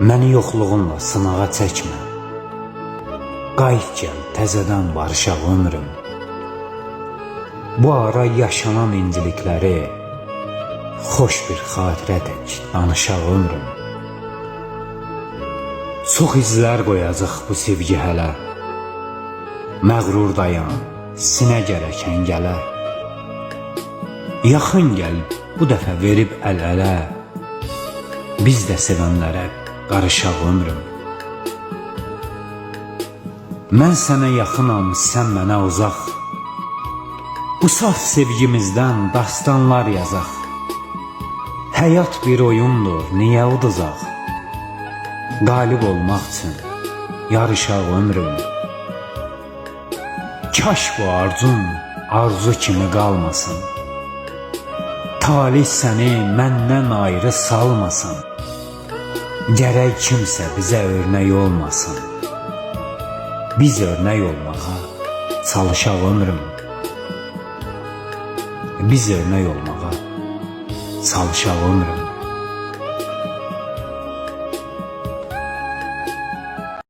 Məni yoxluğunla sınağa çəkmə. Qayıt gəl, təzədən barışaq ömrüm. Bu ara yaşanan incilikləri xoş bir xatirə tək danışaq ömrüm. Çox izlər qoyacaq bu sevgi hələ. Məğrurdayam, sinə gərəkən gələ. Yaxın gəl, bu dəfə verib əl-ələ. Biz də sevənlərə qarışaq ömrüm. Mən sənə yaxınam, sən mənə uzaq. Bu saf sevgimizdən dastanlar yazaq. Həyat bir oyundur, niyə uduzaq? Qalib olmaq üçün yarışaq ömrüm. Kaş bu arzun arzu kimi qalmasın. Talih səni məndən ayrı salmasın. Gərək kimsə bizə örnək olmasın. Biz örnək olmağa çalışaq ömrüm. Biz örnək olmağa çalışaq ömrüm.